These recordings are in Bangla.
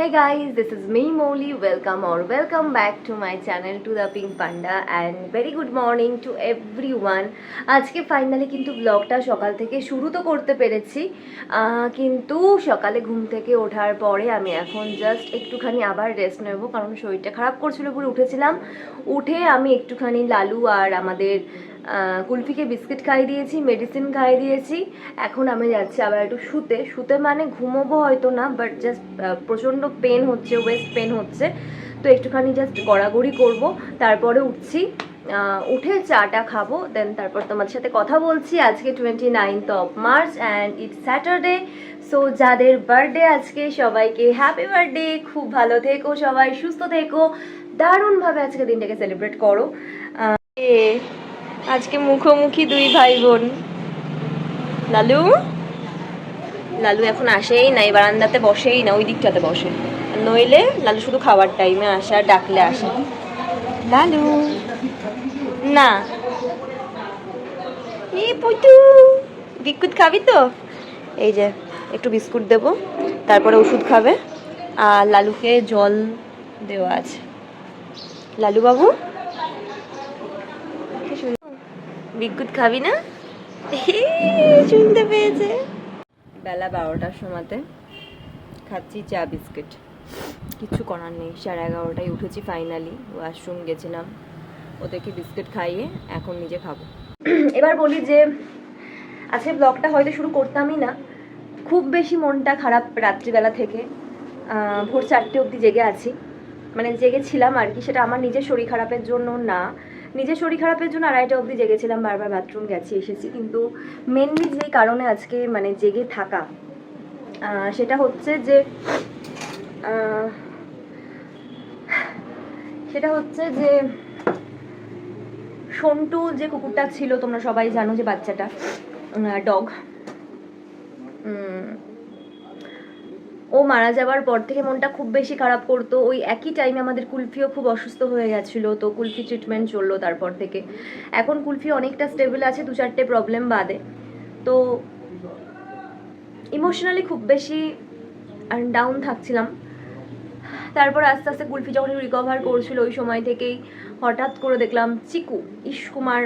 Hey guys, this is me Molly. Welcome or welcome back to my channel to the Pink Panda and very good morning to everyone. আজকে ফাইনালি কিন্তু ব্লগটা সকাল থেকে শুরু তো করতে পেরেছি কিন্তু সকালে ঘুম থেকে ওঠার পরে আমি এখন জাস্ট একটুখানি আবার রেস্ট নেব কারণ শরীরটা খারাপ করছিল পুরো উঠেছিলাম উঠে আমি একটুখানি লালু আর আমাদের কুলফিকে বিস্কিট খাইয়ে দিয়েছি মেডিসিন খাইয়ে দিয়েছি। এখন আমি যাচ্ছি আবার একটু শুতে। শুতে মানে ঘুমোবো হয়তো না বাট জাস্ট প্রচণ্ড পেন হচ্ছে ওয়েস্ট পেন হচ্ছে। তো একটুখানি জাস্ট গড়াগড়ি করব। তারপরে উঠছি উঠে চাটা খাব দেন তারপর তোমার সাথে কথা বলছি আজকে twenty ninth of March and it's Saturday so যাদের বার্থডে আজকে, সবাইকে হ্যাপি বার্থডে খুব ভালো থেকো সবাই, সুস্থ থেকো। দারুণভাবে আজকে দিনটাকে সেলিব্রেট করো। আজকে মুখোমুখি দুই ভাই বোন লালু? লালু এখন আসেই না এই বারান্দাতে বসেই না, ওই দিকটাতে বসে। নইলে লালু শুধু খাওয়ার টাইমে আসে আর ডাকলে আসে। লালু? না। বিস্কুট খাবি তো? এই যে, একটু বিস্কুট দেব, তারপরে ওষুধ খাবে। আর লালুকে জল দেওয়া আছে। লালু বাবু কি সুন্দর। বিস্কুট খাবি না? শুনতে পেয়েছে। বেলা বারোটার সময়তে খাচ্ছি চা বিস্কিট। কিছু করার নেই, সাড়ে এগারোটায় উঠেছি ফাইনালি ওয়াশরুম গেছিলাম, ওদেরকে বিস্কিট খাইয়ে এখন নিজে খাব। এবার বলি যে, আজকে ব্লগটা হয়তো শুরু করতামই না। খুব বেশি মনটা খারাপ রাত্রিবেলা থেকে। ভোর চারটে অবধি জেগে আছি। মানে জেগেছিলাম আর কি, সেটা আমার নিজের শরীর খারাপের জন্য না। নিজের শরীর খারাপের জন্য আড়াইটা অবধি জেগেছিলাম, বারবার বাথরুম গেছি, এসেছি। কিন্তু মেনলি যে কারণে আজকে মানে জেগে থাকা সেটা হচ্ছে যে সেটা হচ্ছে যে সন্টু যে কুকুরটা ছিল, তোমরা সবাই জানো যে বাচ্চাটা ডগ ও মারা যাওয়ার পর থেকে মনটা খুব বেশি খারাপ করতো। ওই একই টাইমে আমাদের কুলফিও খুব অসুস্থ হয়ে গেছিল, তো কুলফি ট্রিটমেন্ট চলল তারপর থেকে। এখন কুলফি অনেকটা স্টেবল আছে, দু চারটে প্রবলেম বাদে। তো ইমোশনালি খুব বেশি ডাউন থাকছিলাম। তারপর আস্তে আস্তে কুলফি যখন রিকভার করছিল, ওই সময় থেকেই হঠাৎ করে দেখলাম চিকু ইশ কুমার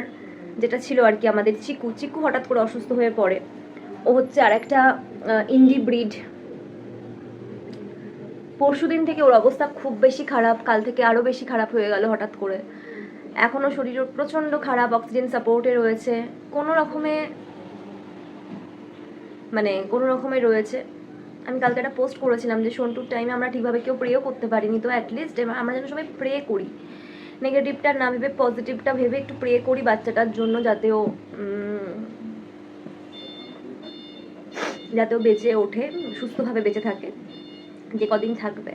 যেটা ছিল আর কি আমাদের চিকু চিকু হঠাৎ করে অসুস্থ হয়ে পড়ে। ও হচ্ছে আর একটা ইন্ডি ব্রিড পরশু দিন থেকে ওর অবস্থা খুব বেশি খারাপ, কাল থেকে আরও বেশি খারাপ হয়ে গেল হঠাৎ করে। এখনও শরীর প্রচণ্ড খারাপ, অক্সিজেন সাপোর্টে রয়েছে, কোনো রকমে মানে কোনো রকমে রয়েছে। আমি কালকে একটা পোস্ট করেছিলাম যে সন্টুর টাইমে আমরা ঠিকভাবে কেউ প্রেও করতে পারিনি, তো অ্যাটলিস্ট আমরা যেন সবাই প্রে করি। নেগেটিভটা না ভেবে পজিটিভটা ভেবে একটু প্রে করি বাচ্চাটার জন্য যাতে ও যাতে ও বেঁচে ওঠে, সুস্থভাবে বেঁচে থাকে। যে কদিন থাকবে।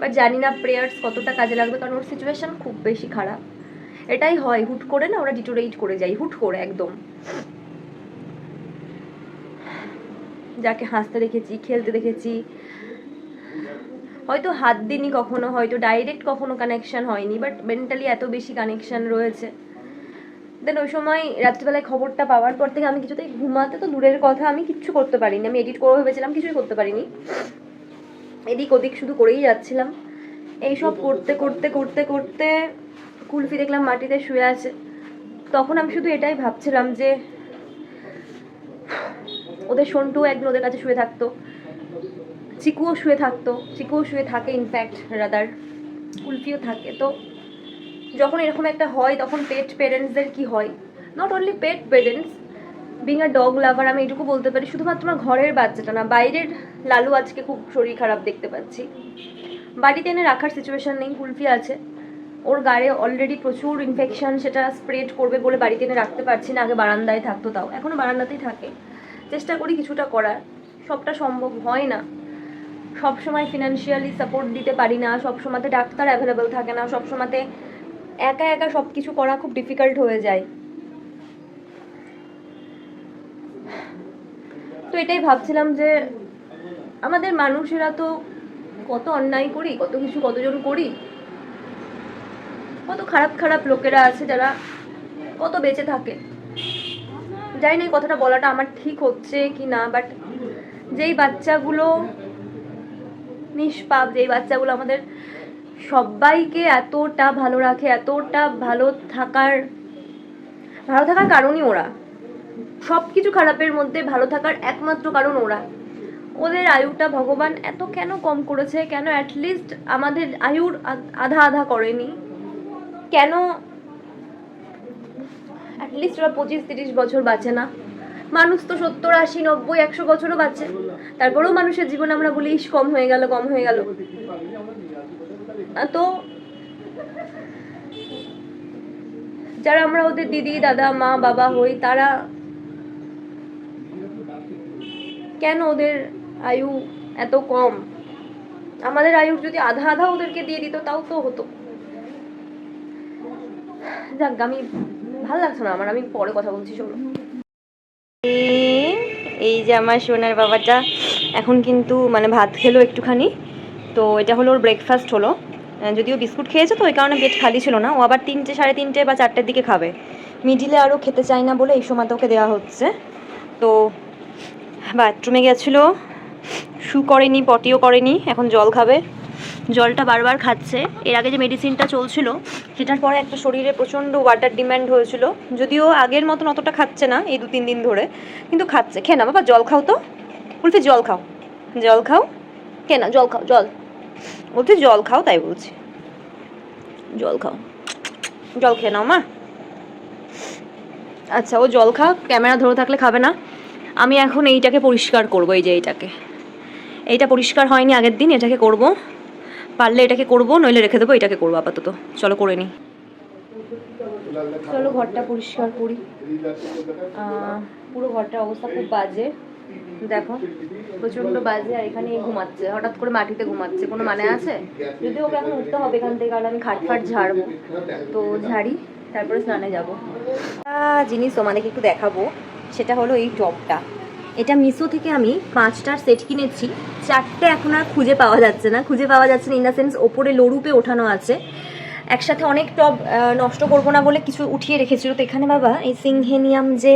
বাট জানি না প্রেয়ার্স কতটা কাজে লাগবে, কারণ ওর সিচুয়েশন খুব বেশি খারাপ। এটাই হয়, হুট করে না ওরা ডিটোরেট করে যায়, হুট করে একদম। যাকে হাসতে দেখেছি, খেলতে দেখেছি। হয়তো হাত দিনই কখনো, হয়তো ডাইরেক্ট কখনো কানেকশন হয়নি বাট মেন্টালি এত বেশি কানেকশন রয়েছে। দেন ওই সময় রাত্রিবেলায় খবরটা পাওয়ার পর থেকে আমি কিছুতেই ঘুমাতে তো দূরের কথা, আমি কিচ্ছু করতে পারিনি। আমি এডিট করে ভেবেছিলাম, কিছুই করতে পারিনি। এদিক ওদিক শুধু করেই যাচ্ছিলাম। এইসব করতে করতে করতে করতে কুলফি দেখলাম মাটিতে শুয়ে আছে। তখন আমি শুধু এটাই ভাবছিলাম যে ওদের সন্টু একদিন ওদের কাছে শুয়ে থাকতো। চিকুও শুয়ে থাকতো চিকুও শুয়ে থাকে ইনফ্যাক্ট রাদার কুলফিও থাকে। তো যখন এরকম একটা হয় তখন পেট পেরেন্টসদের কি হয়? Not only pet parents being a dog lover আমি এটুকু বলতে পারি শুধুমাত্র আমার ঘরের বাচ্চাটা না বাইরের লালু আজকে খুব শরীর খারাপ দেখতে পাচ্ছি। বাড়িতে এনে রাখার সিচুয়েশন নেই, কুলফি আছে। ওর গায়ে অলরেডি প্রচুর ইনফেকশন সেটা স্প্রেড করবে বলে বাড়িতে এনে রাখতে পারছি না, আগে বারান্দায় থাকতো তাও। এখনও বারান্দাতেই থাকে। চেষ্টা করি কিছুটা করার, সবটা সম্ভব হয় না। সব সময় ফিনান্সিয়ালি সাপোর্ট দিতে পারি না, সব সময়তে ডাক্তার অ্যাভেলেবেল থাকে না, সব সময়তে একা একা সব কিছু করা খুব ডিফিকাল্ট হয়ে যায়। তো এটাই ভাবছিলাম যে আমাদের মানুষেরা তো কত অন্যায় করি, কত কিছু কতজন করি। কত খারাপ খারাপ লোকেরা আছে যারা কত বেঁচে থাকে। জানি না এই কথাটা বলাটা আমার ঠিক হচ্ছে কি না বাট যেই বাচ্চাগুলো নিষ্পাপ, যেই বাচ্চাগুলো আমাদের সবাইকে এতটা ভালো রাখে, এতটা ভালো থাকার ভালো থাকার কারণই ওরা। সব কিছু খারাপের মধ্যে ভালো থাকার একমাত্র কারণ ওরা। ওদের আয়ুটা ভগবান এত কেন কম করেছে? কেন অ্যাটলিস্ট আমাদের আয়ুর আধা আধা করেনি? কেন অ্যাটলিস্ট ওরা পঁচিশ, তিরিশ বছর বাঁচে না? মানুষ তো সত্তর, আশি, নব্বই, একশো বছরও বাঁচে। তারপরেও মানুষের জীবনে আমরা বলি, ইস, কম হয়ে গেল, কম হয়ে গেল। তো যারা আমরা ওদের দিদি, দাদা, মা, বাবা হই, তারা কেন ওদের আয়ু এত কম। আমাদের আয়ু যদি আধা আধা ওদেরকে দিয়ে দিত, তাও তো হতো। যাক, আমি ভালো লাগছে না আমার, আমি পরে কথা বলছি শোনো এই যে আমার সোনার বাবাটা, এখন কিন্তু মানে ভাত খেলো একটুখানি। তো এটা হলো ওর ব্রেকফাস্ট হলো। যদিও বিস্কুট খেয়েছে তো, ওই কারণে পেট খালি ছিল না। ও আবার তিনটে, সাড়ে তিনটে বা চারটের দিকে খাবে। মিডিলে আরও খেতে চায় না বলে এই সময়টা ওকে দেওয়া হচ্ছে। তো বাথরুমে গেছিল। শু করেনি, পটিও করেনি, এখন জল খাবে। জলটা বারবার খাচ্ছে। এর আগে যে মেডিসিনটা চলছিল, সেটার পরে একটা শরীরে প্রচণ্ড ওয়াটার ডিম্যান্ড হয়েছিল। যদিও আগের মতন অতটা খাচ্ছে না, এই দু তিন দিন ধরে, কিন্তু খাচ্ছে। খেয়ে না বাবা, জল খাও তো। বলছে, জল খাও জল খাও কে না জল খাও, জল। বলছে, জল খাও, তাই বলছি। জল খাও, জল খেয়ে নাও মা। আচ্ছা ও জল খা ক্যামেরা ধরে থাকলে খাবে না। আমি এখন এইটাকে পরিষ্কার করব, এই যে এইটাকে। এইটা পরিষ্কার হয়নি আগের দিন, এটাকে করব। পারলে এটাকে করব, নইলে রেখে দেবো, এটাকে করব আপাতত। চলো করে নিই চলো ঘরটা পরিষ্কার করি। পুরো ঘরটার অবস্থা খুব বাজে। দেখো প্রচণ্ড বাজে আর এখানে ঘুমাচ্ছে। হঠাৎ করে মাটিতে ঘুমাচ্ছে। কোনো মানে আছে? যদি ওকে এখন উঠতে হবে এখান থেকে, কারণ আমি খাট ফাট ঝাড়বো। তো ঝাড়ি, তারপরে স্নানে যাব। জিনিস তোমাদেরকে একটু দেখাবো। সেটা হলো এই টপটা। এটা মিশো থেকে আমি পাঁচটার সেট কিনেছি। চারটে এখন আর খুঁজে পাওয়া যাচ্ছে না। খুঁজে পাওয়া যাচ্ছে না ইন দ্য সেন্স ওপরে লরুপে ওঠানো আছে। একসাথে অনেক টব নষ্ট করব না বলে কিছু উঠিয়ে রেখেছিল। তো এখানে বাবা এই সিংহেনিয়াম যে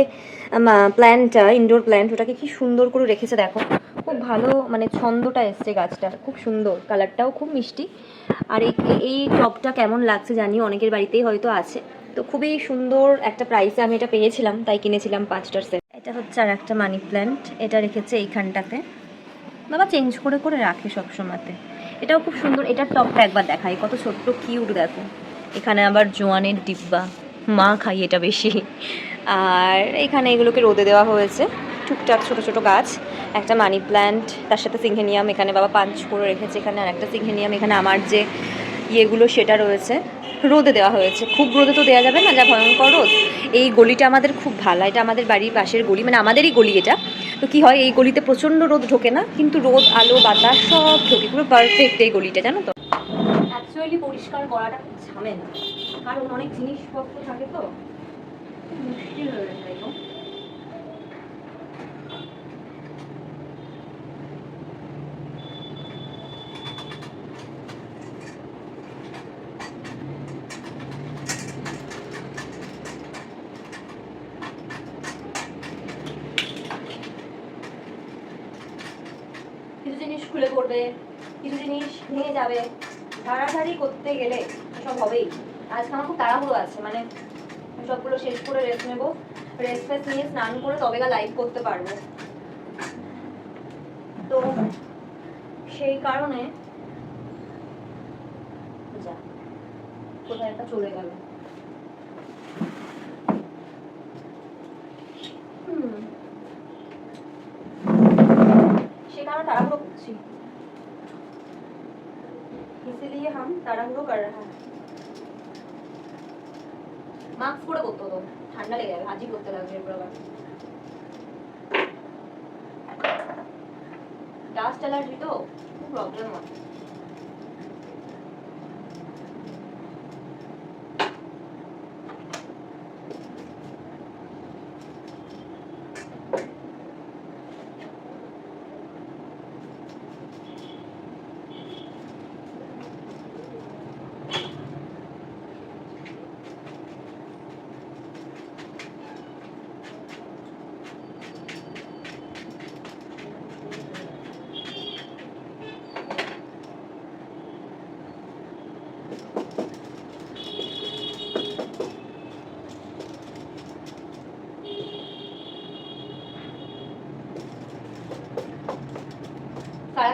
প্ল্যান্টটা ইনডোর প্ল্যান্ট ওটাকে কি সুন্দর করে রেখেছে দেখো। খুব ভালো মানে ছন্দটা এসছে গাছটার। খুব সুন্দর। কালারটাও খুব মিষ্টি। আর এই টবটা কেমন লাগছে জানি অনেকের বাড়িতেই হয়তো আছে। তো খুবই সুন্দর একটা প্রাইসে আমি এটা পেয়েছিলাম, তাই কিনেছিলাম পাঁচটার সেট। এটা হচ্ছে আর একটা মানি প্ল্যান্ট এটা রেখেছে এইখানটাতে। বাবা চেঞ্জ করে করে রাখে সব সময়তে এটাও খুব সুন্দর, এটার টপটা একবার দেখাই, কত ছোট্ট কিউট দেখো। এখানে আবার জোয়ানের ডিব্বা, মা খাই এটা বেশি। আর এখানে এগুলোকে রোদে দেওয়া হয়েছে, টুকটাক ছোট ছোট গাছ, একটা মানি প্ল্যান্ট তার সাথে সিংহেনিয়াম এখানে বাবা পাঞ্চ করে রেখেছে এখানে, আর একটা সিংহেনিয়াম এখানে আমার যে ইয়েগুলো সেটা রয়েছে। রোদে দেওয়া হয়েছে। খুব রোদে তো দেওয়া যাবে না, যা ভয়ঙ্কর রোদ। এই গলিটা আমাদের খুব ভালো, এটা আমাদের বাড়ির পাশের গলি মানে আমাদেরই গলি এটা। তো কী হয়, এই গলিতে প্রচণ্ড রোদ ঢোকে না, কিন্তু রোদ, আলো, বাতাস সব ঢোকে, পুরো পারফেক্ট এই গলিটা, জানো তো। অ্যাকচুয়ালি পরিষ্কার করাটা খুব ঝামেলা, কারণ অনেক জিনিসপত্র থাকে তো মুশকিল হয়ে যায় খুলে পড়বে, কিছু জিনিস ভেঙে যাবে। তাড়াতাড়ি করতে গেলে সব হবেই। আজকে আমার খুব তাড়াহুড়ো আছে মানে সবগুলো শেষ করে রেস্ট নেব। রেস্ট ফেস্ট নিয়ে স্নান করে তবে গা লাইভ করতে পারব। তো সেই কারণে কোথায় একটা চলে গেল হুম সে কারণে তাড়াহুড়ো করছি इसीलिए हम তাড়াহুড়ো कर रहे हैं মাস্ক পরে করতে হতো ঠান্ডা লেগে যাবে হাজি করতে লাগবে এরপর আবার ডাস্ট অ্যালার্জি তো খুব প্রবলেম হয়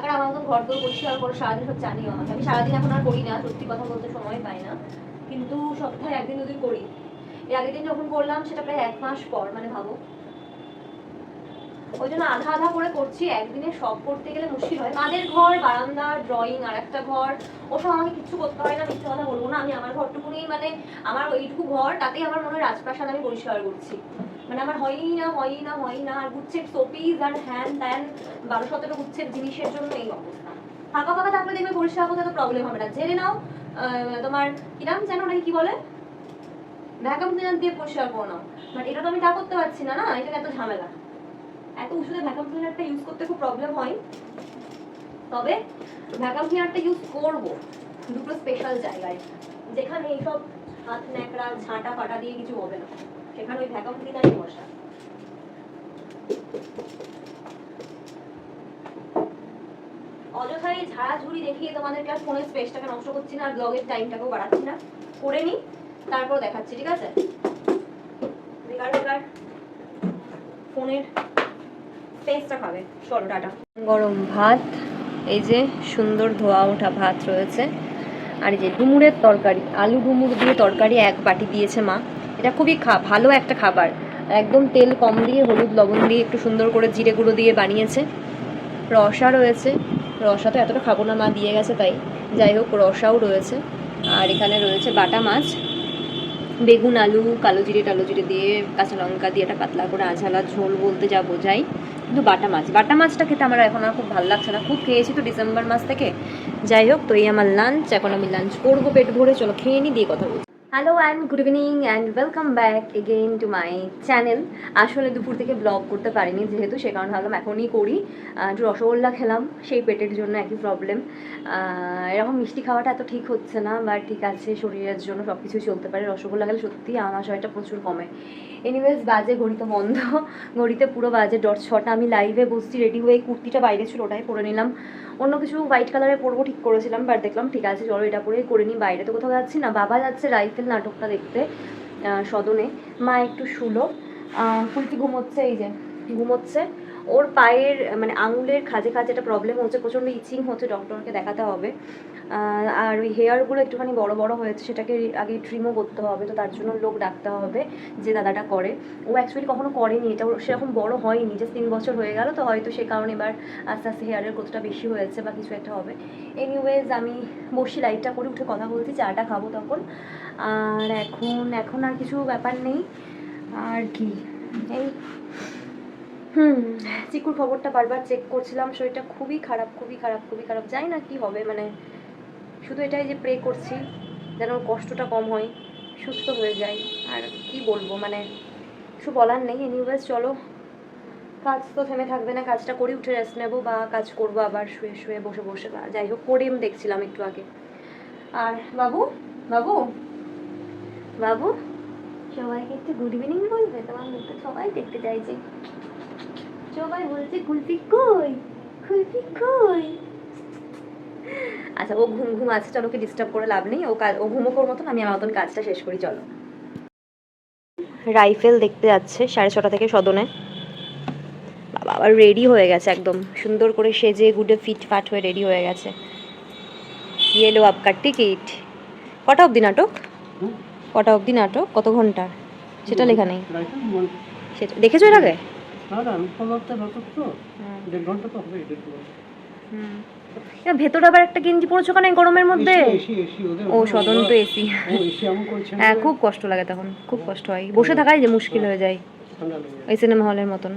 কারা কারা আমার মতন ঘর দৌড় পরিষ্কার করে সারাদিন সব জানিও আমাকে। আমি সারাদিন এখন আর করি না, সত্যি কথা বলতে সময় পাই না। কিন্তু সপ্তাহে একদিন দুদিন করি। এর আগের দিন যখন করলাম, সেটা প্রায় এক মাস পর মানে ভাবো। ওই জন্য আধা আধা করে করছি, একদিনে সব করতে গেলে মুশকিল হয়। কাদের ঘর, বারান্দা ড্রয়িং আর একটা ঘর, ওসব আমাকে কিছু করতে হয় না, মিথ্যে কথা বলব না। আমি আমার ঘরটুকুনি মানে আমার ওইটুকু ঘর, তাতেই আমার মনে হয় রাজপ্রাসাদ আমি পরিষ্কার করছি। মানে আমার হয়ই না হয়ই না হয়ই না। আর গুচ্ছের শোপিস আর হ্যান ত্যান বারো সতেরো গুচ্ছের জিনিসের জন্য এই অবস্থা। ফাঁকা ফাঁকা থাকলে দেখবে পরিষ্কার করতে তো প্রবলেম হবে না। জেনে নাও তোমার কিরাম যেন ওটাকে কি বলে? ভ্যাকাম ক্লিনার দিয়ে পরিষ্কার করে নাও। বাট এটা তো আমি তা করতে পারছি না না? এটা এত ঝামেলা। এত উঁচুতে ভ্যাকাম ক্লিনারটা ইউজ করতে খুব প্রবলেম হয়। তবে ভ্যাকাম ক্লিনারটা ইউজ করব দুটো স্পেশাল জায়গায়। যেখানে এইসব হাত ন্যাকড়া, ঝাঁটা ফাটা দিয়ে কিছু হবে না। সেখানে ওই ভ্যাকাম ক্লিনারই বসা অযথাই ঝাড়াঝুড়ি দেখিয়ে তোমাদেরকে আর ফোনের স্পেসটাকে নষ্ট করছি না, আর ব্লগের টাইমটাকেও বাড়াচ্ছি না। করে নি, তারপর দেখাচ্ছি, ঠিক আছে? বেকার বেকার ফোনের স্পেসটা খাবে। চলো গরম ভাত, এই যে সুন্দর ধোয়া ওঠা ভাত রয়েছে। আর এই যে ডুমুরের তরকারি, আলু ডুমুর দিয়ে তরকারি এক বাটি দিয়েছে মা। এটা খুবই খা, ভালো একটা খাবার। একদম তেল কম দিয়ে, হলুদ, লবণ দিয়ে একটু সুন্দর করে জিরে গুঁড়ো দিয়ে বানিয়েছে। রসা রয়েছে। রসা তো এতটা খাব না, মা দিয়ে গেছে তাই। যাই হোক, রসাও রয়েছে। আর এখানে রয়েছে বাটা মাছ। বেগুন, আলু, কালো জিরে, টালো জিরে দিয়ে, কাঁচা লঙ্কা দিয়ে একটা পাতলা করে আঝালা ঝোল বলতে যা বোঝাই। কিন্তু বাটা মাছ, বাটা মাছটা খেতে আমার এখন আর খুব ভালো লাগছে না। খুব খেয়েছি তো ডিসেম্বর মাস থেকে। যাই হোক, তো এই আমার লাঞ্চ। এখন আমি লাঞ্চ করব পেট ভরে। চলো খেয়ে নি, দিয়ে কথা বলছি। Hello and good evening and welcome back again to my channel আসলে দুপুর থেকে ব্লগ করতে পারিনি যেহেতু, সে কারণে ভাবলাম এখনই করি। একটু রসগোল্লা খেলাম, সেই পেটের জন্য একই প্রবলেম এরকম মিষ্টি খাওয়াটা এত ঠিক হচ্ছে না বা ঠিক আছে, শরীরের জন্য সব কিছুই চলতে পারে। রসগোল্লা খেলে সত্যি আমাশয়টা প্রচুর কমে। এনিওয়েজ বাজে ঘড়িতে বন্ধ। ঘড়িতে পুরো বাজে ডট ছটা। আমি লাইভে বসছি রেডি হয়ে কুর্তিটা বাইরে ছিল, ওটাই পরে নিলাম। অন্য কিছু হোয়াইট কালারে পরবো, ঠিক করেছিলাম বাট দেখলাম ঠিক আছে, চলো এটা পরেই করে নিই, বাইরে তো কোথাও যাচ্ছি না। বাবা যাচ্ছে রাইফেল নাটকটা দেখতে সদনে। মা একটু শুলো। ফুলকি ঘুমোচ্ছে এই যে ঘুমোচ্ছে। ওর পায়ের মানে আঙুলের খাজে খাজে একটা প্রবলেম হচ্ছে, প্রচণ্ড ইচিং হচ্ছে ডক্টরকে দেখাতে হবে। আর ওই হেয়ারগুলো একটুখানি বড় বড় হয়েছে, সেটাকে আগে ট্রিমও করতে হবে, তো তার জন্য লোক ডাকতে হবে যে দাদাটা করে। ও অ্যাকচুয়ালি কখনো করেনি, এটা ওর সেরকম বড় হয়নি যে তিন বছর হয়ে গেল, তো হয়তো সে কারণে এবার আস্তে আস্তে হেয়ারের গ্রোথটা বেশি হয়েছে বা কিছু একটা হবে। এনিওয়েজ আমি বসি লাইটটা করে, উঠে কথা বলছি, চাটা খাব তখন। আর এখন এখন আর কিছু ব্যাপার নেই। আর কি? এই হুম। চিকুর খবরটা বারবার চেক করছিলাম শরীরটা খুবই খারাপ খুবই খারাপ খুবই খারাপ। জানি না কি হবে মানে শুধু এটাই যে প্রে করছি যেন কষ্টটা কম হয় সুস্থ হয়ে যায়। আর কি বলব মানে কিছু বলার নেই এনিওয়েজ চলো। কাজ তো থেমে থাকবে না কাজটা করে উঠে রেস্ট নেব বা কাজ করব আবার শুয়ে শুয়ে বসে বসে বা যাই হোক করে আমি দেখছিলাম একটু আগে। আর বাবু বাবু? বাবু? সবাইকে একটু গুড ইভিনিং বলবে? তোমার মুখটা সবাই দেখতে চাইছে। সবাই বলছে কুলফি কই? কুলফি কই? আচ্ছা ও ঘুম ঘুম আছে চলো ওকে ডিস্টার্ব করে লাভ নেই। ও কাজ ও ঘুমোকোর মতন আমি আমার মতন কাজটা শেষ করি চলো। রাইফেল দেখতে যাচ্ছে সাড়ে ছটা থেকে সদনে। বাবা আবার রেডি হয়ে গেছে একদম। সুন্দর করে সেজে গুডে ফিট ফাট হয়ে রেডি হয়ে গেছে। ইয়েলো আপকার টিকিট কটা অবধি নাটক? কটা অবধি নাটক? কত ঘণ্টা? সেটা লেখা নেই। সেটা দেখেছ এর আগে? না না আমি পনেরোটা নাটক তো দেড় ঘণ্টা তো হবে দেড় ঘণ্টা এটা ভেতরে আবার একটা গেঞ্জি পরেছো কেন এই গরমের মধ্যে? ও সদন তো এসি। হ্যাঁ খুব কষ্ট লাগে তখন খুব কষ্ট হয়। বসে থাকাই যে মুশকিল হয়ে যায় ওই সিনেমা হলের মতন।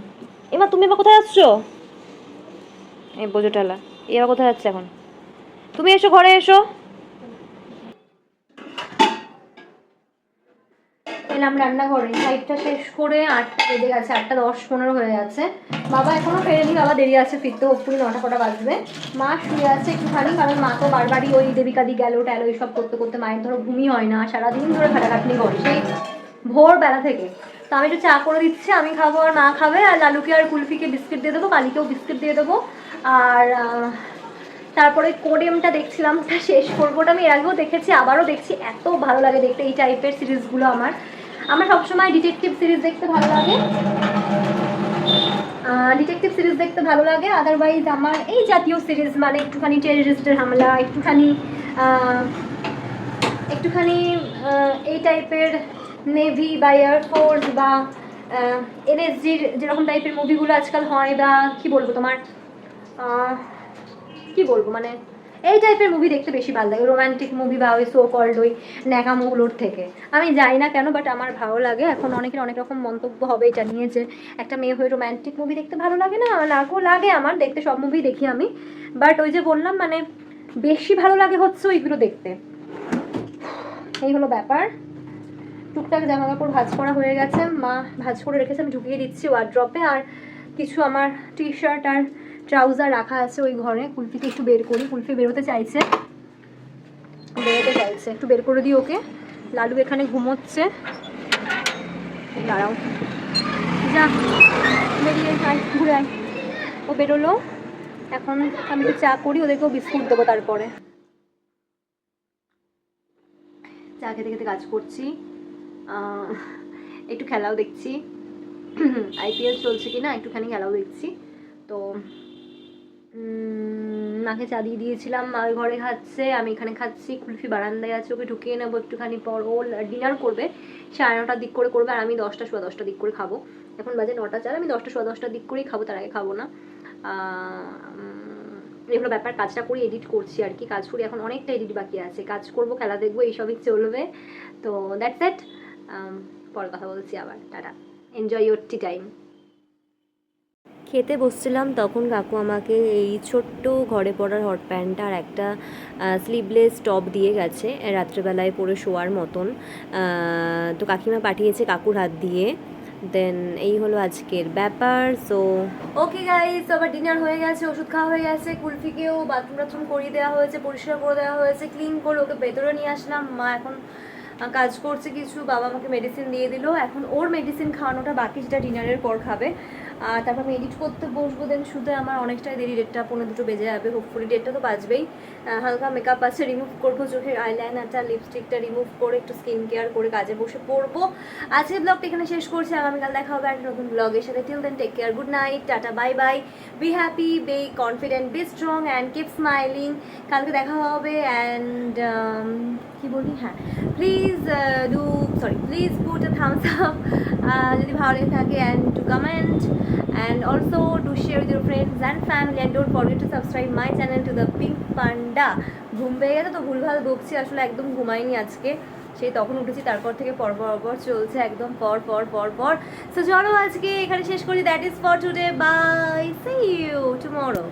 এবার তুমি এবার কোথায় আসছো? এই বোঝো টালা এবার কোথায় যাচ্ছে এখন? তুমি এসো ঘরে এসো। এলাম রান্নাঘরে। লাইটটা শেষ করে আটটা বেজে গেছে, আটটা দশ পনেরো হয়ে গেছে। বাবা এখনও ফেরেনি, বাবা দেরি আছে ফিরতে হোপফুলি নটা কটা বাজবে। মা শুয়ে আছে একটুখানি, কারণ মা তো বারবারই ওই দেবিকাদি গেল, ট্যালো, এইসব করতে করতে মায়ের ধরো ঘুমই হয় না, সারাদিন ধরে খাটাখাটনি করে। সেই ভোরবেলা থেকে। তো আমি একটু চা করে দিচ্ছি, আমি খাব আর মা খাবে, আর লালুকে আর কুলফিকে বিস্কিট দিয়ে দেবো কালিকেও বিস্কিট দিয়ে দেবো। আর তারপরে কোডেমটা দেখছিলাম, ওটা শেষ করব, ওটা আমি এর আগেও দেখেছি, আবারও দেখছি, এত ভালো লাগে দেখতে এই টাইপের সিরিজগুলো আমার। আমার সবসময় ডিটেকটিভ সিরিজ দেখতে ভালো লাগে। ডিটেকটিভ সিরিজ দেখতে ভালো লাগে আদারওয়াইজ আমার এই জাতীয় সিরিজ মানে একটুখানি টেরিস্টের হামলা, একটুখানি একটুখানি এই টাইপের নেভি বা এয়ারফোর্স বা এনএসজির যেরকম টাইপের মুভিগুলো আজকাল হয় বা কি বলব তোমার কি বলব মানে এই টাইপের মুভি দেখতে বেশি ভালো লাগে। রোমান্টিক মুভি বা ওই সো কল্ড ওই ন্যাকামোগুলোর থেকে। আমি যাই না কেন বাট আমার ভালো লাগে। এখন অনেকের অনেক রকম মন্তব্য হবে, এটা নিয়ে যে একটা মেয়ে হয়ে রোম্যান্টিক মুভি দেখতে ভালো লাগে না? লাগো, লাগে আমার, দেখতে সব মুভি দেখি আমি। বাট ওই যে বললাম মানে বেশি ভালো লাগে হচ্ছে ওইগুলো দেখতে। এই হলো ব্যাপার। টুকটাক জামা কাপড় ভাজ করা হয়ে গেছে। মা ভাজ করে রেখেছে, আমি ঢুকিয়ে দিচ্ছি ওয়ার্ড্রপে আর কিছু আমার টি শার্ট আর ট্রাউজার রাখা আছে ওই ঘরে, কুলফিকে একটু বের করি। কুলফি বেরোতে চাইছে। বেরোতে চাইছে। একটু বের করে দিই ওকে। লালু এখানে ঘুমোচ্ছে। দাঁড়াও। যা, বেরিয়ে আয় ঘুরে আয়। ও বেরোলো। এখন আমি একটু চা করি, ওদেরকেও বিস্কুট দেবো তারপরে। চা খেতে খেতে কাজ করছি। একটু খেলাও দেখছি। আইপিএল চলছে কি না একটুখানি খেলাও দেখছি। তো মাকে চা দিয়ে দিয়েছিলাম, মা ঘরে খাচ্ছে, আমি এখানে খাচ্ছি, কুলফি বারান্দায় আছে, ওকে ঢুকিয়ে নেব, একটুখানি পর ও ডিনার করবে, সাড়ে নটার দিক করে করবে, আর আমি দশটা, সোয়া দশটার দিক করে খাব। এখন বাজে নটা চার, আমি দশটা, সোয়া দশটার দিক করেই খাব, তার আগে খাব না। এগুলো ব্যাপার, কাজটা করি এডিট করছি আর কি, কাজ করি এখন অনেকটা এডিট বাকি আছে, কাজ করব, খেলা দেখব, এইসবই চলবে। তো দ্যাটস দ্যাট পরে কথা বলছি আবার, tata. Enjoy your tea time খেতে বসছিলাম, তখন কাকু আমাকে এই ছোট্ট ঘরে পড়ার হট প্যান্ট আর একটা স্লিভলেস টপ দিয়ে গেছে রাত্রেবেলায় পরে শোয়ার মতন। তো কাকিমা পাঠিয়েছে কাকুর হাত দিয়ে। দেন এই হলো আজকের ব্যাপার সো ওকে গাইস আবার ডিনার হয়ে গেছে, ওষুধ খাওয়া হয়ে গেছে, কুলফিকেও বাথরুম টাথরুম করিয়ে দেওয়া হয়েছে, পরিষ্কার করে দেওয়া হয়েছে ক্লিন করে ওকে ভেতরে নিয়ে আসলাম। মা এখন কাজ করছে কিছু, বাবা আমাকে মেডিসিন দিয়ে দিল। এখন ওর মেডিসিন খাওয়ানোটা বাকি, যেটা ডিনারের পর খাবে। তারপর আমি এডিট করতে বসবো দেন শুধু আমার অনেকটাই দেরি ডেটটা পনেরো দুটো বেজে যাবে হোপফুলি ডেটটা তো বাজবেই। হালকা মেকআপ আছে রিমুভ করব, চোখের আইলাইনারটা লিপস্টিকটা রিমুভ করে একটু স্কিন কেয়ার করে কাজে বসে পড়ব। আজকের ব্লগটা এখানে শেষ করছি, আগামীকাল দেখা হবে একটা নতুন ব্লগের সাথে। Till then take care good night tata bye bye be happy be confident be strong and keep smiling কালকে দেখা হবে অ্যান্ড কি বলি? হ্যাঁ please do sorry please put a thumbs up যদি ভালো লেগে থাকে and to comment and also to share with your friends and family and don't forget to subscribe my channel to the pink panda ঘুম পেয়ে গেছে তো ভুলভাল বকছি, আসলে একদম ঘুমাইনি আজকে। সেই তখন উঠেছি, তারপর থেকে পর পর পর চলছে, একদম পর পর পর পর। সো চলো আজকে এখানে শেষ করি that is for today bye see you tomorrow